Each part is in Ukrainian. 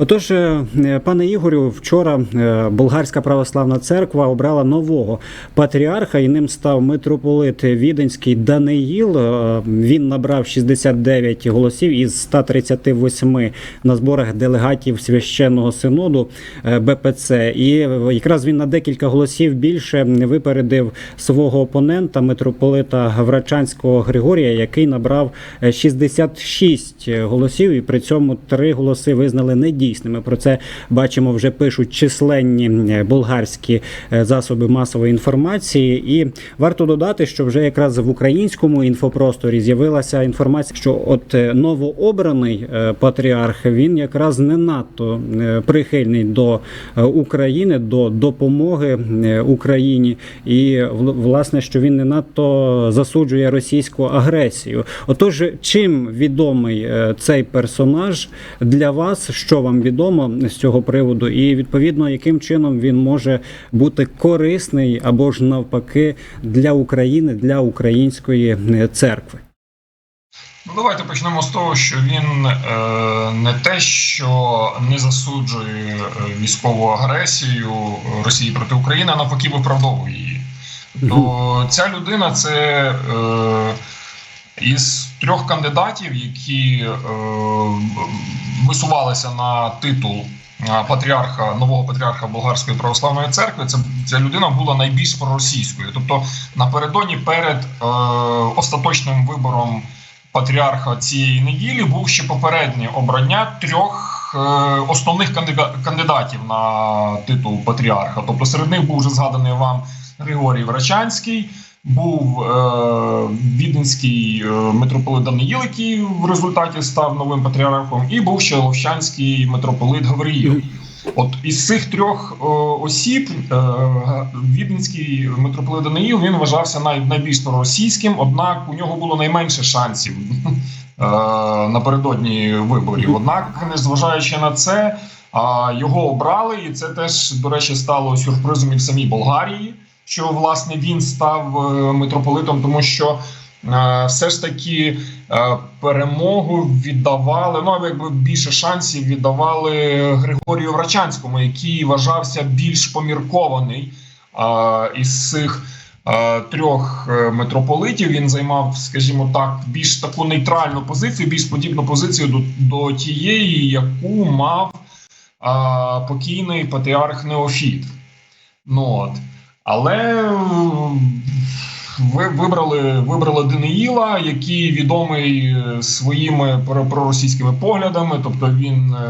Отож, е, пане Ігорю, вчора е, Болгарська православна церква обрала нового патріарха, і ним став митрополит Віденський Даниїл. Е, Він набрав 69 голосів із 138 на зборах делегатів священного синоду е, БПЦ. І якраз він на декілька голосів більше випередив свого опонента митрополита Гаврачанського Григорія, який набрав е, 66 голосів, і при цьому три голоси визнали недійсними. Про це бачимо, вже пишуть численні болгарські е, засоби масової інформації. І варто додати, що вже якраз в українському інфопросторі з'явилася інформація, що от е, новообраний е, патріарх він якраз не надто прихильний до України, до допомоги Україні, і вл- власне, що він не надто засуджує російську агресію. Отож, чим відомий цей персонаж для вас? Що вам відомо з цього приводу, і відповідно яким чином він може бути корисний або ж навпаки для України, для української е, церкви? Ну, давайте почнемо з того, що він е, не те, що не засуджує е, військову агресію Росії проти України, а навпаки виправдовує її. То ця людина це е, із трьох кандидатів, які е, висувалися на титул е, патріарха нового патріарха Болгарської православної церкви. Це ця людина була найбільш проросійською. Тобто напередодні перед е, остаточним вибором патріарха цієї неділі був ще попереднє обрання трьох е, основних кандида- кандидатів на титул патріарха. Тобто серед них був вже згаданий вам Григорій Врачанський, був е, віденський е, митрополит Даниїл, який в результаті став новим патріархом, і був ще ловчанський митрополит Гавриїл. От із цих трьох е, осіб е, віденський митрополит Даниїл він вважався най, найбільш проросійським, однак у нього було найменше шансів е, напередодні виборів. Однак, незважаючи на це, а, його обрали, і це теж, до речі, стало сюрпризом і в самій Болгарії, що власне він став е, митрополитом, тому що. е, Все ж таки е, перемогу віддавали. Ну якби більше шансів віддавали Григорію Врачанському, який вважався більш поміркований із цих трьох митрополитів. Він займав, скажімо так, більш таку нейтральну позицію, більш подібну позицію до, до тієї, яку мав покійний патріарх Неофіт. Ну, от. Але ви вибрали, вибрали Даниїла, який відомий е, своїми про- проросійськими поглядами. Тобто він е,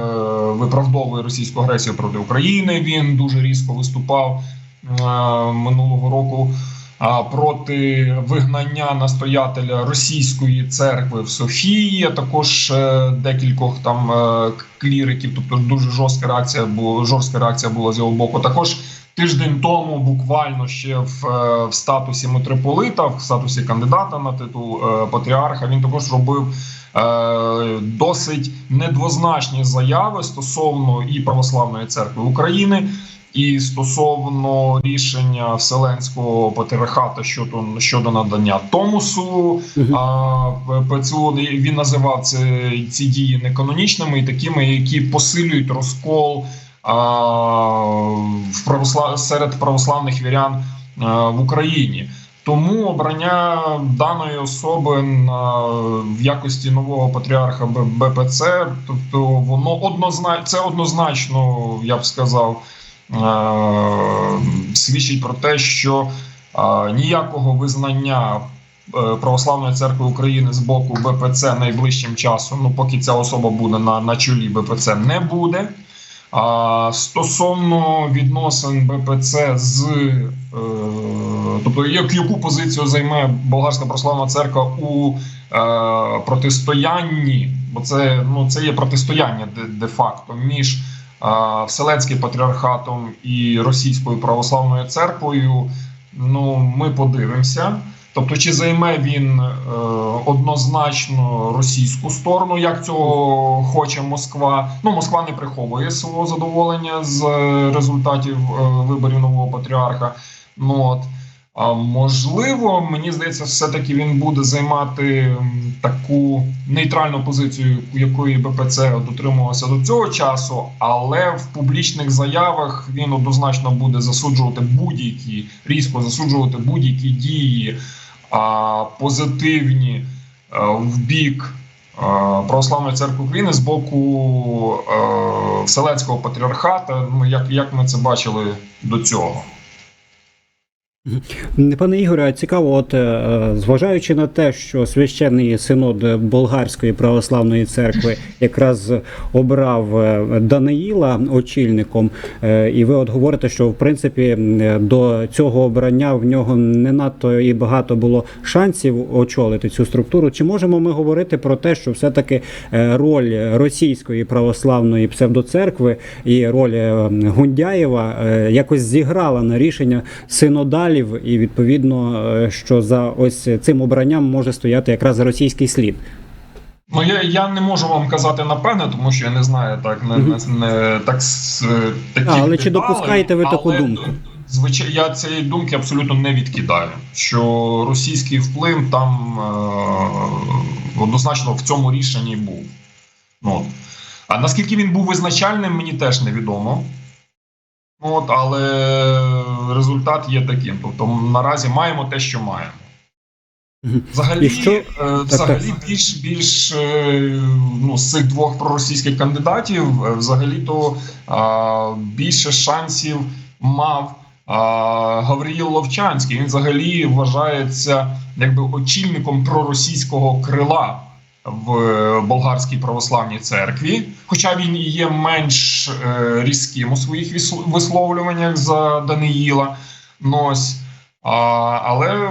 виправдовує російську агресію проти України. Він дуже різко виступав е, минулого року. Проти вигнання настоятеля російської церкви в Софії, а також декількох там кліриків, тобто дуже жорстка реакція була жорстка реакція була з його боку. Також тиждень тому, буквально ще в, е, в статусі митрополита, в статусі кандидата на титул е, патріарха, він також робив е, досить недвозначні заяви стосовно і православної церкви України. І стосовно рішення Вселенського патріархата щодо щодо надання Томусу, а ПЦУ він називав це ці дії неканонічними і такими, які посилюють розкол в православ... серед православних вірян в Україні. Тому обрання даної особи в якості нового патріарха БПЦ, тобто воно однозначно це однозначно, я б сказав, е- свідчить про те, що е- ніякого визнання е, Православної церкви України з боку БПЦ найближчим часом, ну поки ця особа буде на, на чолі БПЦ, не буде. А стосовно відносин БПЦ з е, тобто, як яку позицію займе Болгарська православна церква у е, протистоянні, бо це ну це є протистояння де, де-факто між е, Вселенським патріархатом і Російською православною церквою. Ну, ми подивимося. Тобто, чи займе він е, однозначно російську сторону, як цього хоче Москва? Ну, Москва не приховує свого задоволення з е, результатів е, виборів нового патріарха. Ну от А можливо, мені здається, все-таки він буде займати таку нейтральну позицію, якої БПЦ дотримувався до цього часу, але в публічних заявах він однозначно буде засуджувати будь-які різко засуджувати будь-які дії позитивні а, в бік Православної церкви України з боку а, Вселенського патріархата. Ну як, як ми це бачили до цього. Пане Ігоре, цікаво, от е, зважаючи на те, що священний синод Болгарської православної церкви якраз обрав е, Даниїла очільником, е, і ви от говорите, що в принципі до цього обрання в нього не надто і багато було шансів очолити цю структуру. Чи можемо ми говорити про те, що все-таки роль російської православної псевдоцеркви і роль Гундяєва якось зіграла на рішення синодалів, і відповідно, е, що за ось цим обранням може стояти якраз російський слід. Ну я, я не можу вам казати напевне, тому що я не знаю так не, не, не так с- такі А, але чи допускаєте ви таку думку? Звичайно, я цієї думки абсолютно не відкидаю. Що російський вплив там е, однозначно в цьому рішенні був. Ну, а наскільки він був визначальним, мені теж невідомо. Ну, От, але результат є таким. Тобто наразі маємо те, що маємо. Взагалі, І що- е, взагалі більш більш е, ну, з цих двох проросійських кандидатів, е, взагалі то більше шансів мав а, Гавриїл Ловчанський. Він взагалі вважається якби очільником проросійського крила в е, болгарській православній церкві. Хоча він є менш е, різким у своїх висловлюваннях за Даниїла. Ну, ось, а, але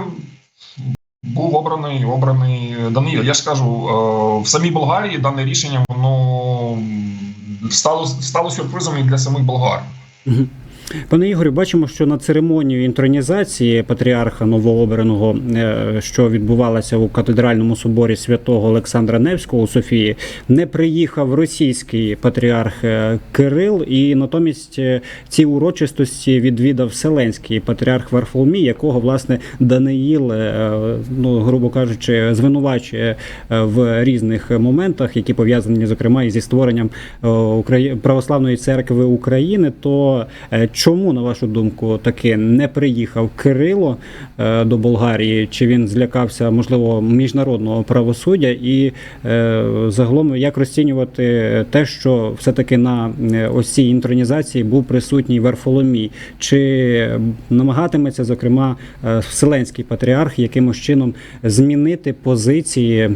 був обраний обраний Даниїл. Я ж кажу, е, в самій Болгарії дане рішення воно стало стало сюрпризом і для самих болгар. Пане Ігорю, бачимо, що на церемонію інтронізації патріарха новообраного, е, що відбувалася у катедральному соборі святого Олександра Невського у Софії, не приїхав російський патріарх е, Кирил, і натомість е, ці урочистості відвідав Вселенський патріарх Варфоломій, якого власне Даниїл, ну грубо кажучи, звинувачує в різних моментах, які пов'язані зокрема і зі створенням православної церкви України. То чому, на вашу думку, таки не приїхав Кирило е, до Болгарії? Чи він злякався можливо міжнародного правосуддя? І е, загалом як розцінювати те, що все таки на е, ось інтронізації був присутній Варфоломій? Чи намагатиметься зокрема Вселенський патріарх якимось чином змінити позиції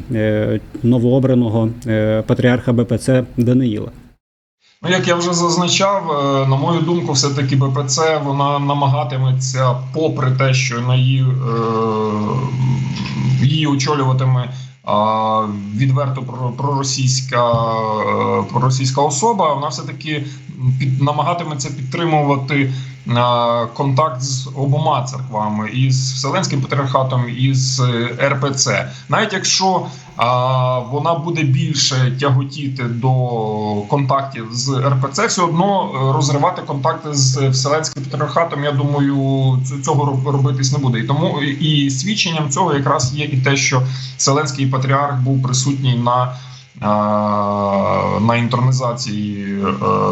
новообраного патріарха БПЦ Даниїла? Ну, як я вже зазначав, е, на мою думку, все-таки БПЦ вона намагатиметься, попри те, що на її, е, її очолюватиме е, відверто проросійська, проросійська особа, вона все-таки під, намагатиметься підтримувати контакт з обома церквами, і з Вселенським патріархатом, і з е, РПЦ. Навіть якщо а, вона буде більше тяготіти до контактів з РПЦ, все одно е, розривати контакти з Вселенським патріархатом, я думаю, цього робитись не буде. І тому і свідченням цього якраз є і те, що Вселенський патріарх був присутній на. А, На інтронізації е,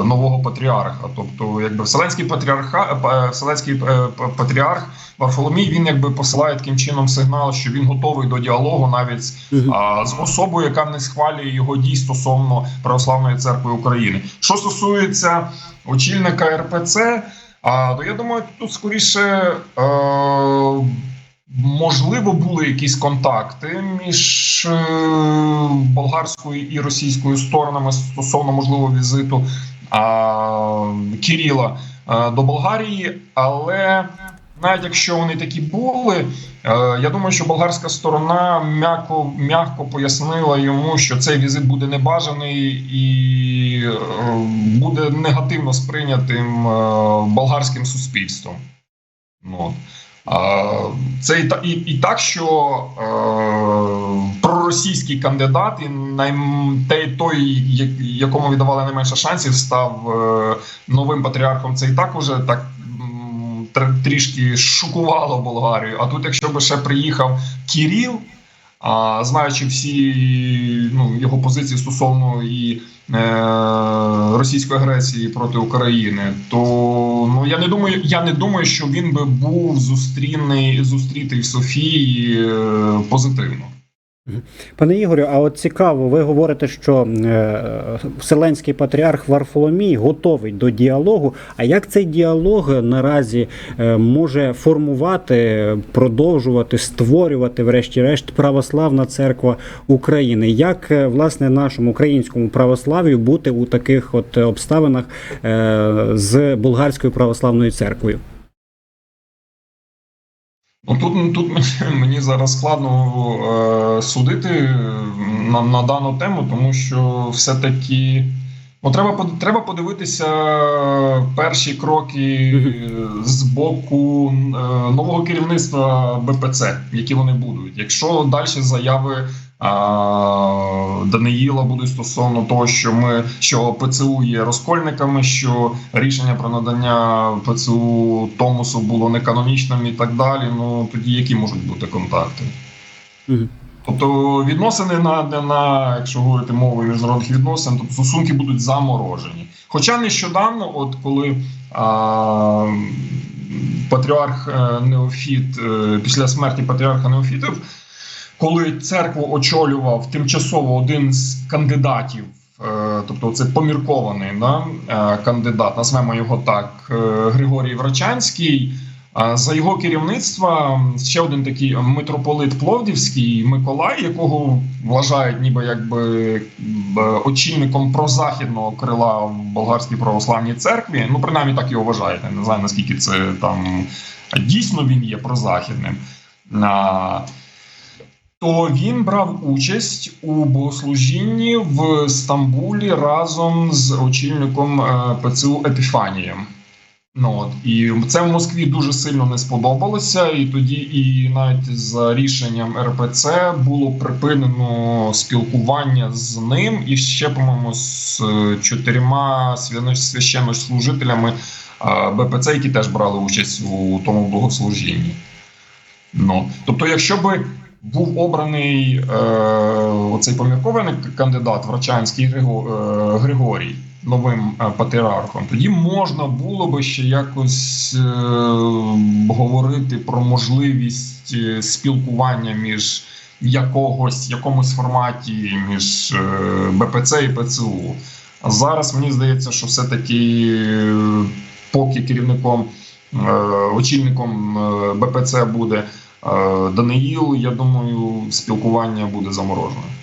нового патріарха, тобто, якби Вселенський патріарха, е, Вселенський е, патріарх Варфоломій, він якби посилає таким чином сигнал, що він готовий до діалогу навіть з з особою, яка не схвалює його дій стосовно Православної церкви України. Що стосується очільника РПЦ, а, то я думаю, тут скоріше. Е, Можливо, були якісь контакти між е, болгарською і російською сторонами стосовно можливого візиту а, Кіріла е, до Болгарії, але навіть якщо вони такі були, е, я думаю, що болгарська сторона м'яко м'яко пояснила йому, що цей візит буде небажаний і буде негативно сприйнятим болгарським суспільством. Ну, Це і, і, і так, що е, проросійський кандидат, і найм, те- той, якому віддавали найменше шансів, став е, новим патріархом. Це і так уже так трішки шокувало Болгарію. А тут, якщо би ще приїхав Кіріл, а, знаючи всі ну, його позиції стосовно і е, російської агресії проти України, то ну я не думаю, я не думаю, що він би був зустрінений зустрітий в Софії е, позитивно. Пане Ігорю, а от цікаво, ви говорите, що е, Вселенський патріарх Варфоломій готовий до діалогу. А як цей діалог наразі е, може формувати, продовжувати, створювати, врешті-решт, православна церква України? Як е, власне нашому українському православ'ю бути у таких от обставинах з болгарською православною церквою? Ну тут, тут мені, зараз складно е, судити на, на дану тему, тому що все-таки ну, треба, треба подивитися перші кроки з боку е, нового керівництва БПЦ, які вони будуть. Якщо далі заяви е, Даниїла будуть стосовно того, що ми що ПЦУ є розкольниками, що рішення про надання ПЦУ Томосу було неканонічним і так далі. Ну тоді які можуть бути контакти? Мгм. Тобто відносини на, на, на якщо говорити мовою міжнародних відносин, тобто стосунки будуть заморожені. Хоча нещодавно, от коли а, патріарх е, Неофіт е, після смерті патріарха Неофітів, коли церкву очолював тимчасово один з кандидатів, е, тобто це поміркований да, е, кандидат, назвемо його так, е, Григорій Врачанський. За його керівництва ще один такий митрополит Пловдівський Миколай, якого вважають ніби якби очільником прозахідного крила в болгарській православній церкві. Ну принаймні так його вважають. Не знаю наскільки це там дійсно він є прозахідним. То він брав участь у богослужінні в Стамбулі разом з очільником е, ПЦУ Епіфанієм. Ну от і це в Москві дуже сильно не сподобалося, і тоді, і навіть за рішенням РПЦ було припинено спілкування з ним і ще, по-моєму, з е, чотирма священнослужителями е, БПЦ, які теж брали участь у тому богослужінні. Ну тобто, якщо би був обраний е, оцей поміркований кандидат Врачанський е, Григорій новим е, патріархом, тоді можна було би ще якось е, говорити про можливість е, спілкування між якогось якомусь форматі між БПЦ і ПЦУ. А зараз мені здається, що все-таки е, поки керівником очільником БПЦ буде Даниїл, я думаю, спілкування буде заморожене.